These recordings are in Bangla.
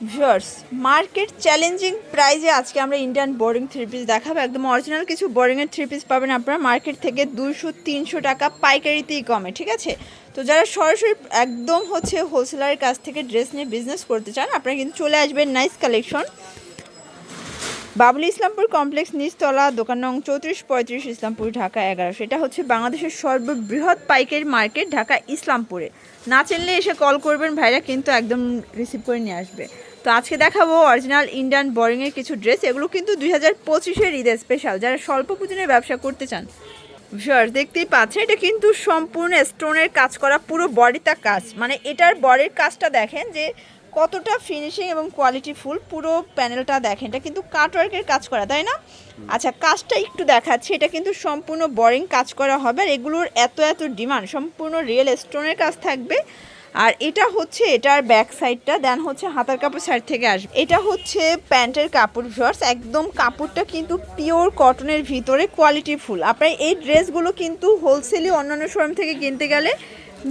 ভিউয়ার্স মার্কেট চ্যালেঞ্জিং প্রাইজে আজকে আমরা ইন্ডিয়ান বোরিং থ্রি পিস দেখাবো। একদম অরিজিনাল কিছু বোরিংয়ের থ্রি পিস পাবেন আপনারা। মার্কেট থেকে দুশো তিনশো টাকা পাইকারিতেই কমে, ঠিক আছে? তো যারা সরাসরি একদম হচ্ছে হোলসেলারের কাছ থেকে ড্রেস নিয়ে বিজনেস করতে চান, আপনারা কিন্তু চলে আসবেন nice collection Babul Islampur complex নিচতলা, দোকান নং চৌত্রিশ, পঁয়ত্রিশ, ইসলামপুর, ঢাকা এগারোশো এটা হচ্ছে বাংলাদেশের সর্ববৃহৎ পাইকারি মার্কেট ঢাকা ইসলামপুরে। না চিনলে এসে কল করবেন, ভাইরা কিন্তু একদম রিসিভ করে নিয়ে আসবে। তো আজকে দেখাবো অরিজিনাল ইন্ডিয়ান বোরিংয়ের কিছু ড্রেস এগুলো কিন্তু দুই হাজার পঁচিশের ঈদের স্পেশাল যারা স্বল্প পুঁজিনের ব্যবসা করতে চান ভিউয়ার্স দেখতেই পাচ্ছেন, এটা কিন্তু সম্পূর্ণ স্টোনের কাজ করা, পুরো বডিটা কাজ। মানে এটার বডির কাজটা দেখেন যে কতটা ফিনিশিং এবং কোয়ালিটি ফুল পুরো প্যানেলটা দেখেন। এটা কিন্তু কাটওয়ার্কের কাজ করা, তাই না? আচ্ছা কাজটা একটু দেখাচ্ছি, এটা কিন্তু সম্পূর্ণ বোরিং কাজ করা হবে, আর এগুলোর এত এত ডিমান্ড সম্পূর্ণ রিয়েল স্টোনের কাজ থাকবে। আর এটা হচ্ছে, এটার ব্যাক সাইডটা দেন হচ্ছে হাতার কাপড় সাইড থেকে আসবে। এটা হচ্ছে প্যান্টের কাপড় ভিউয়ার্স একদম কাপড়টা কিন্তু পিওর কটনের ভিতরে কোয়ালিটি ফুল আপনার এই ড্রেসগুলো কিন্তু হোলসেলি অন্যান্য শোরুম থেকে কিনতে গেলে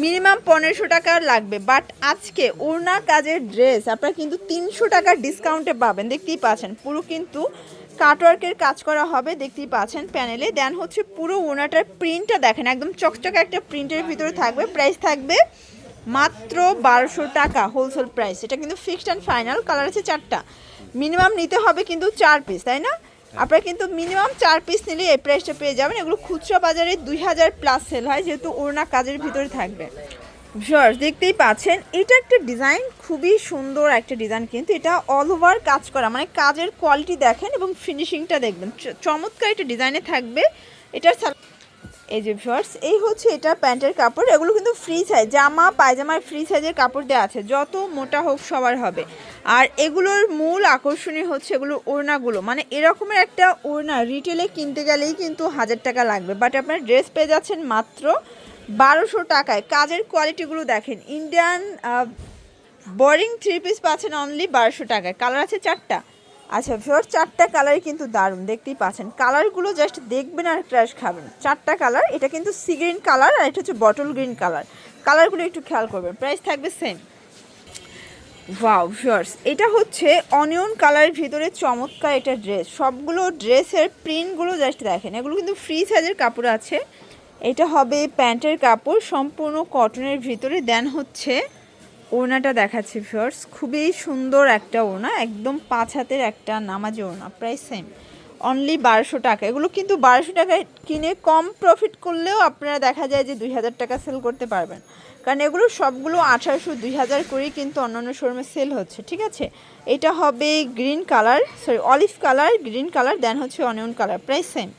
মিনিমাম পনেরোশো টাকা লাগবে। বাট আজকে ওড়না কাজের ড্রেস আপনারা কিন্তু তিনশো টাকার ডিসকাউন্টে পাবেন। দেখতেই পাচ্ছেন, পুরো কিন্তু কাটওয়ার্কের কাজ করা হবে, দেখতেই পাচ্ছেন প্যানেলে দেন হচ্ছে পুরো ওনাটার প্রিন্টটা দেখেন, একদম চকচকে একটা প্রিন্টের ভিতরে থাকবে প্রাইস থাকবে মাত্র বারোশো টাকা হোলসেল প্রাইস এটা কিন্তু ফিক্সড অ্যান্ড ফাইনাল কালার আছে চারটা। মিনিমাম নিতে হবে কিন্তু চার পিস তাই না? আপনারা কিন্তু মিনিমাম চার পিস নিলে এই প্রাইসটা পেয়ে যাবেন। এগুলো খুচরা বাজারে দুই হাজার প্লাস সেল হয় যেহেতু ওড়না কাজের ভিতরে থাকবে। ভিউয়ার্স দেখতেই পাচ্ছেন এটা একটা ডিজাইন খুবই সুন্দর একটা ডিজাইন কিন্তু। এটা অল ওভার কাজ করা মানে কাজের কোয়ালিটি দেখেন এবং ফিনিশিংটা দেখবেন। চমৎকার একটা ডিজাইনে থাকবে। এটার এই যে ভিউয়ার্স, এই হচ্ছে এটা প্যান্টের কাপড়। এগুলো কিন্তু ফ্রি সাইজ জামা পায়জামার ফ্রি সাইজের কাপড় দেওয়া আছে। যত মোটা হোক সবার হবে। আর এগুলোর মূল আকর্ষণীয় হচ্ছে এগুলো ওড়নাগুলো। মানে এরকমের একটা ওড়না রিটেলে কিনতে গেলেই কিন্তু হাজার টাকা লাগবে। বাট আপনার ড্রেস পেয়ে যাচ্ছেন মাত্র বারোশো টাকায়। কাজের কোয়ালিটিগুলো দেখেন। ইন্ডিয়ান বোরিং থ্রি পিস পাচ্ছেন অনলি বারোশো টাকায়। কালার আছে চারটা। আচ্ছা ফিওর চারটা কালারই কিন্তু দারুণ, দেখতেই পাচ্ছেন। কালারগুলো জাস্ট দেখবেন আর ক্র্যাশ খাবেন। চারটা কালার এটা কিন্তু সি গ্রিন কালার আর এটা হচ্ছে বটল গ্রিন কালার কালারগুলো একটু খেয়াল করবেন প্রাইস থাকবে সেম ওয়াও শিওর্স এটা হচ্ছে অনিয়ন কালারের ভিতরে চমৎকার এটা ড্রেস সবগুলো ড্রেসের প্রিন্টগুলো জাস্ট দেখেন, এগুলো কিন্তু ফ্রি সাইজের কাপড় আছে। এটা হবে প্যান্টের কাপড়, সম্পূর্ণ কটনের ভিতরে। দেন হচ্ছে ওড়নাটা দেখাচ্ছে ফিওর্স খুবই সুন্দর একটা ওড়না একদম পাঁচ হাতের একটা নামাজি ওড়না প্রায় সেম অনলি বারোশো টাকা। এগুলো কিন্তু বারোশো টাকায় কিনে কম প্রফিট করলেও আপনারা দেখা যায় যে দুই হাজার টাকা সেল করতে পারবেন। কারণ এগুলো সবগুলো আঠারোশো দুই হাজার করেই কিন্তু অন্যান্য শোরুমে সেল হচ্ছে ঠিক আছে? এটা হবে green colour sorry olive colour green colour then হচ্ছে অনিয়ন কালার প্রায় সেম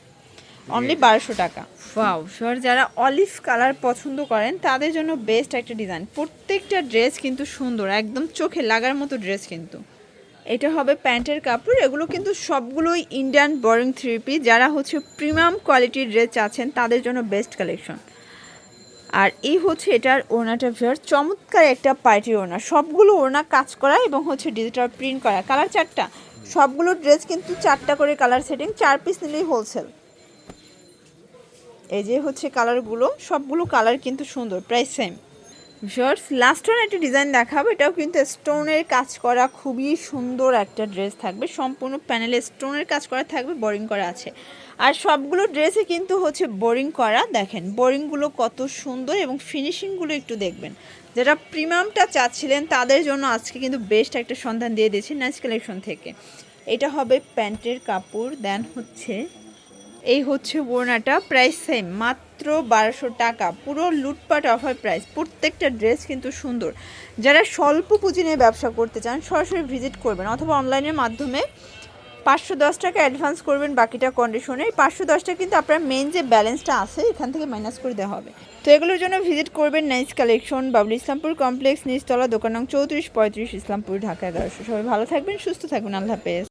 অনলি বারোশো টাকা। ওয়াও সর যারা অলিভ কালার পছন্দ করেন, তাদের জন্য বেস্ট একটা ডিজাইন প্রত্যেকটা ড্রেস কিন্তু সুন্দর, একদম চোখে লাগার মতো ড্রেস কিন্তু। এটা হবে প্যান্টের কাপড়, এগুলো কিন্তু সবগুলোই ইন্ডিয়ান বোরিং থ্রি যারা হচ্ছে প্রিমিয়াম কোয়ালিটির ড্রেস চাচ্ছেন, তাদের জন্য বেস্ট কালেকশন আর এই হচ্ছে এটার ওড়নাটা ভিউয়ার চমৎকার একটা পার্টি ওড়না। সবগুলো ওড়না কাজ করা এবং হচ্ছে ডিজিটাল প্রিন্ট করা। কালার চারটা সবগুলো ড্রেস কিন্তু চারটা করে কালার সেটিং চার পিস নিলেই হোলসেল এই যে হচ্ছে কালারগুলো সবগুলো কালার কিন্তু সুন্দর price same shorts last one একটা ডিজাইন দেখাবো, এটাও কিন্তু স্টোনের কাজ করা, খুবই সুন্দর একটা ড্রেস থাকবে, সম্পূর্ণ প্যানেলে স্টোনের কাজ করা থাকবে বোরিং করা আছে। আর সবগুলো ড্রেসে কিন্তু হচ্ছে বোরিং করা, দেখেন বোরিংগুলো কত সুন্দর এবং ফিনিশিংগুলো একটু দেখবেন। যারা প্রিমিয়ামটা চাচ্ছিলেন, তাদের জন্য আজকে কিন্তু বেস্ট একটা সন্ধান দিয়ে দিয়েছি নাইস কালেকশন থেকে। এটা হবে প্যান্টের কাপড় দেন হচ্ছে এই হচ্ছে ওড়নাটা প্রাইস সেম মাত্র বারোশো টাকা। পুরো লুটপাট অফার প্রাইস প্রত্যেকটা ড্রেস কিন্তু সুন্দর। যারা স্বল্প পুঁজি নিয়ে ব্যবসা করতে চান, সরাসরি ভিজিট করবেন অথবা অনলাইনের মাধ্যমে পাঁচশো দশ টাকা অ্যাডভান্স করবেন বাকিটা কন্ডিশনে এই পাঁচশো দশটা কিন্তু আপনার মেন যে ব্যালেন্সটা আছে, এখান থেকে মাইনাস করে দেওয়া হবে। তো এগুলোর জন্য ভিজিট করবেন nice collection Babul Islampur complex নিচতলা, দোকান নং চৌত্রিশ, পঁয়ত্রিশ, ইসলামপুর, ঢাকা এগারোশো। সবাই ভালো থাকবেন, সুস্থ থাকবেন আল্লাহ হাফেজ।